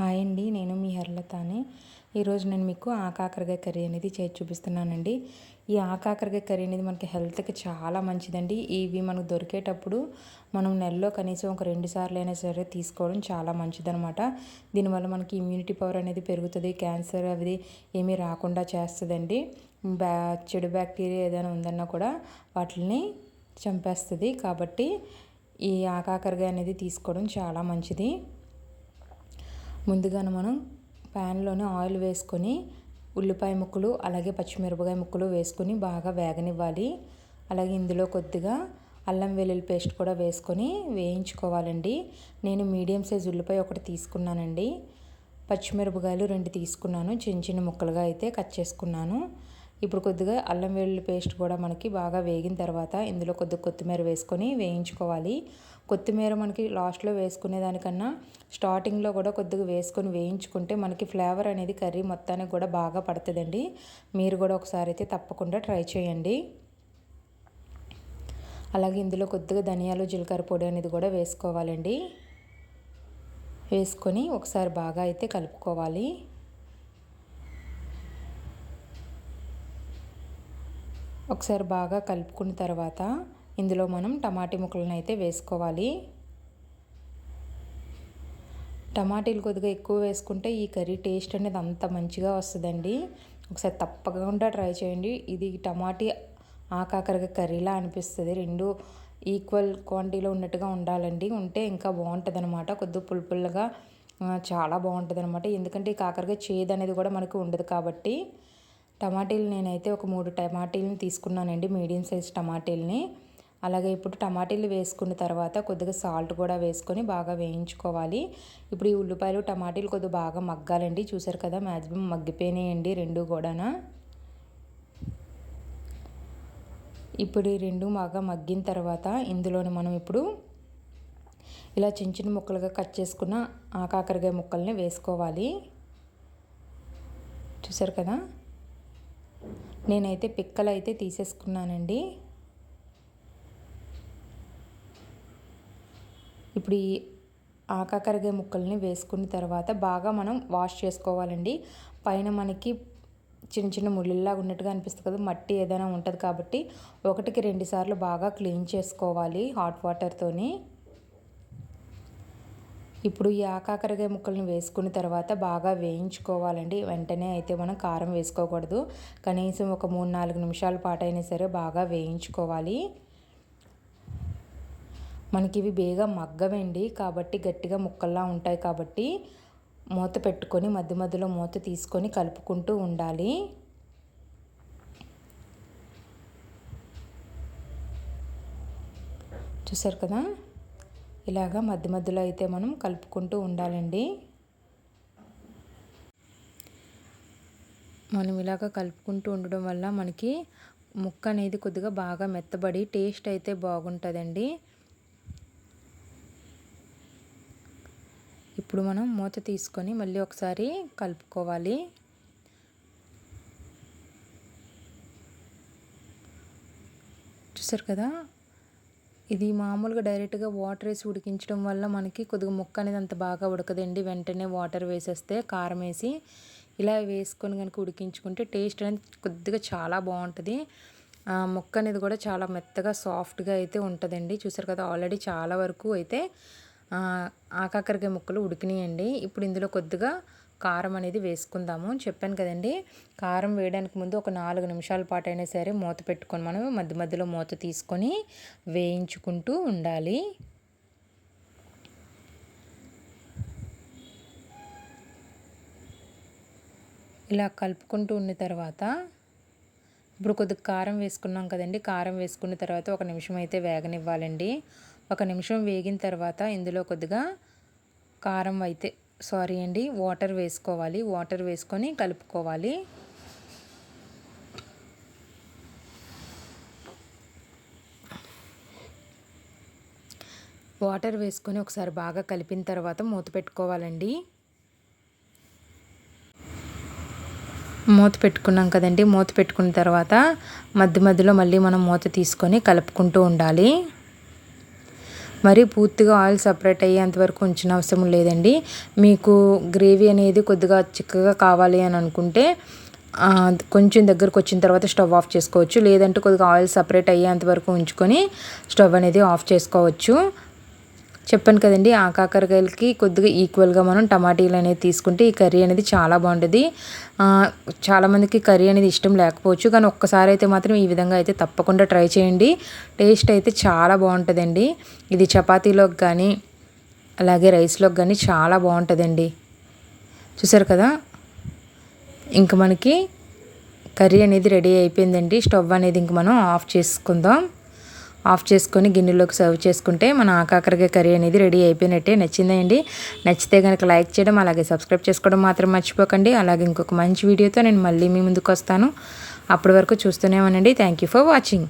Hi అండి నేను మీ హర్లతాని. ఈరోజు నేను మీకు ఆకాకరకాయ కర్రీ అనేది చేసి చూపిస్తున్నానండి. ఈ ఆకాకరకాయ కర్రీ అనేది మనకి హెల్త్కి చాలా మంచిదండి. ఇవి మనకు దొరికేటప్పుడు మనం నెలలో కనీసం ఒక రెండు సార్లు అయినా సరే తీసుకోవడం చాలా మంచిదనమాట. దీనివల్ల మనకి ఇమ్యూనిటీ పవర్ అనేది పెరుగుతుంది క్యాన్సర్ అవి ఏమీ రాకుండా చేస్తుందండి. బ్యా చెడు బ్యాక్టీరియా ఏదైనా ఉందన్నా కూడా వాటిని చంపేస్తుంది. కాబట్టి ఈ ఆకాకరకాయ అనేది తీసుకోవడం చాలా మంచిది. ముందుగానే మనం ప్యాన్లోనే ఆయిల్ వేసుకొని ఉల్లిపాయ ముక్కలు అలాగే పచ్చిమిరపకాయ ముక్కలు వేసుకొని బాగా వేగనివ్వాలి. అలాగే ఇందులో కొద్దిగా అల్లం వెల్లుల్లి పేస్ట్ కూడా వేసుకొని వేయించుకోవాలండి. నేను మీడియం సైజ్ ఉల్లిపాయ ఒకటి తీసుకున్నానండి. పచ్చిమిరపకాయలు రెండు తీసుకున్నాను. చిన్న చిన్న ముక్కలుగా అయితే కట్ చేసుకున్నాను. ఇప్పుడు కొద్దిగా అల్లం వెల్లుల్లి పేస్ట్ కూడా మనకి బాగా వేగిన తర్వాత ఇందులో కొద్దిగా కొత్తిమీర వేసుకొని వేయించుకోవాలి. కొత్తిమీర మనకి లాస్ట్లో వేసుకునే దానికన్నా స్టార్టింగ్లో కూడా కొద్దిగా వేసుకొని వేయించుకుంటే మనకి ఫ్లేవర్ అనేది కర్రీ మొత్తానికి కూడా బాగా పడుతుందండి. మీరు కూడా ఒకసారి అయితే తప్పకుండా ట్రై చేయండి. అలాగే ఇందులో కొద్దిగా ధనియాలు జీలకర్ర పొడి అనేది కూడా వేసుకోవాలండి. వేసుకొని ఒకసారి బాగా అయితే కలుపుకోవాలి. ఒకసారి బాగా కలుపుకున్న తర్వాత ఇందులో మనం టమాటీ ముక్కలను అయితే వేసుకోవాలి. టమాటీలు కొద్దిగా ఎక్కువ వేసుకుంటే ఈ కర్రీ టేస్ట్ అనేది అంత మంచిగా వస్తుందండి. ఒకసారి తప్పకుండా ట్రై చేయండి. ఇది టమాటీ ఆకాకరగా కర్రీలా అనిపిస్తుంది. రెండు ఈక్వల్ క్వాంటిటీలో ఉన్నట్టుగా ఉండాలండి. ఉంటే ఇంకా బాగుంటుంది అనమాట కొద్దిగా పులుపులుగా చాలా బాగుంటుంది అనమాట ఎందుకంటే ఈ కాకరకాయ చేదు అనేది కూడా మనకు ఉండదు కాబట్టి టమాటీలు నేనైతే ఒక మూడు టమాటీలను తీసుకున్నానండి. మీడియం సైజ్ టమాటీలని. అలాగే ఇప్పుడు టమాటీలు వేసుకున్న తర్వాత కొద్దిగా సాల్ట్ కూడా వేసుకొని బాగా వేయించుకోవాలి. ఇప్పుడు ఈ ఉల్లిపాయలు టమాటీలు కొద్దిగా బాగా మగ్గాలండి. చూసారు కదా మ్యాక్సిమం మగ్గిపోయినాయండి రెండు కూడానా. ఇప్పుడు ఈ రెండు బాగా మగ్గిన తర్వాత ఇందులోని మనం ఇప్పుడు ఇలా చిన్న చిన్న ముక్కలుగా కట్ చేసుకున్న ఆ కాకరకాయ ముక్కల్ని వేసుకోవాలి. చూసారు కదా? నేనైతే పిక్కలు అయితే తీసేసుకున్నానండి. ఇప్పుడు ఈ ఆకాకరకాయ ముక్కల్ని వేసుకున్న తర్వాత బాగా మనం వాష్ చేసుకోవాలండి. పైన మనకి చిన్న చిన్న ముళ్ళులాగా ఉన్నట్టుగా అనిపిస్తుంది కదా మట్టి ఏదైనా ఉంటుంది కాబట్టి ఒకటికి రెండు సార్లు బాగా క్లీన్ చేసుకోవాలి హాట్ వాటర్తోని ఇప్పుడు ఈ ఆకాకరకాయ ముక్కల్ని వేసుకున్న తర్వాత బాగా వేయించుకోవాలండి. వెంటనే అయితే మనం కారం వేసుకోకూడదు. కనీసం ఒక మూడు నాలుగు నిమిషాల పాటు అయినా సరే బాగా వేయించుకోవాలి. మనకి ఇవి బేగా మగ్గవండి. కాబట్టి గట్టిగా ముక్కల్లా ఉంటాయి కాబట్టి మూత పెట్టుకొని మధ్య మధ్యలో మూత తీసుకొని కలుపుకుంటూ ఉండాలి. చూసారు కదా? ఇలాగా మధ్య మధ్యలో అయితే మనం కలుపుకుంటూ ఉండాలండి. మనం ఇలాగ కలుపుకుంటూ ఉండడం వల్ల మనకి ముక్క అనేది కొద్దిగా బాగా మెత్తబడి టేస్ట్ అయితే బాగుంటుందండి. ఇప్పుడు మనం మూత తీసుకొని మళ్ళీ ఒకసారి కలుపుకోవాలి. చూసారు కదా? ఇది మామూలుగా డైరెక్ట్గా వాటర్ వేసి ఉడికించడం వల్ల మనకి కొద్దిగా ముక్క అనేది అంత బాగా ఉడకదండి. వెంటనే వాటర్ వేసేస్తే కారం వేసి ఇలా వేసుకొని కనుక ఉడికించుకుంటే టేస్ట్ అనేది కొద్దిగా చాలా బాగుంటుంది. ముక్క అనేది కూడా చాలా మెత్తగా సాఫ్ట్గా అయితే ఉంటుందండి. చూసారు కదా ఆల్రెడీ చాలా వరకు అయితే ఆకాకరకాయ ముక్కలు ఉడికినాయండి. ఇప్పుడు ఇందులో కొద్దిగా కారం అనేది వేసుకుందాము చెప్పాను కదండి. కారం వేయడానికి ముందు ఒక నాలుగు నిమిషాల పాటు అయినా సరే మూత పెట్టుకొని మనం మధ్య మధ్యలో మూత తీసుకొని వేయించుకుంటూ ఉండాలి. ఇలా కలుపుకుంటూ ఉన్న తర్వాత ఇప్పుడు కొద్దిగా కారం వేసుకున్నాం కదండి. కారం వేసుకున్న తర్వాత ఒక నిమిషం అయితే వేగనివ్వాలండి. ఒక నిమిషం వేగిన తర్వాత ఇందులో కొద్దిగా కారం అయితే సారీ అండి వాటర్ వేసుకోవాలి వాటర్ వేసుకొని కలుపుకోవాలి. వాటర్ వేసుకొని ఒకసారి బాగా కలిపిన తర్వాత మూత పెట్టుకోవాలండి. మూత పెట్టుకున్నాం కదండి మూత పెట్టుకున్న తర్వాత మధ్య మధ్యలో మళ్ళీ మనం మూత తీసుకొని కలుపుకుంటూ ఉండాలి. మరి పూర్తిగా ఆయిల్ సపరేట్ అయ్యేంత వరకు ఉంచిన అవసరం లేదండి. మీకు గ్రేవీ అనేది కొద్దిగా చిక్కగా కావాలి అని అనుకుంటే కొంచెం దగ్గరకు వచ్చిన తర్వాత స్టవ్ ఆఫ్ చేసుకోవచ్చు. లేదంటే కొద్దిగా ఆయిల్ సపరేట్ అయ్యేంత వరకు ఉంచుకొని స్టవ్ అనేది ఆఫ్ చేసుకోవచ్చు. చెప్పాను కదండి ఆ కాకరకాయలకి కొద్దిగా ఈక్వల్గా మనం టమాటీలు అనేది తీసుకుంటే ఈ కర్రీ అనేది చాలా బాగుంటుంది. చాలామందికి కర్రీ అనేది ఇష్టం లేకపోవచ్చు కానీ ఒక్కసారి అయితే మాత్రం ఈ విధంగా అయితే తప్పకుండా ట్రై చేయండి. టేస్ట్ అయితే చాలా బాగుంటుందండి. ఇది చపాతీలోకి కానీ అలాగే రైస్లోకి కానీ చాలా బాగుంటుందండి. చూసారు కదా? ఇంక మనకి కర్రీ అనేది రెడీ అయిపోయిందండి. స్టవ్ అనేది ఇంక మనం ఆఫ్ చేసుకుందాం. ఆఫ్ చేసుకొని గిన్నెలోకి సర్వ్ చేసుకుంటే మన ఆకాకరకాయ కర్రీ అనేది రెడీ అయిపోయినట్టే నచ్చిందండి. నచ్చితే కనుక లైక్ చేయడం అలాగే సబ్స్క్రైబ్ చేసుకోవడం మాత్రం మర్చిపోకండి. అలాగే ఇంకొక మంచి వీడియోతో నేను మళ్ళీ మీ ముందుకు వస్తాను. అప్పటి వరకు చూస్తూనే ఉండండి. Thank you for watching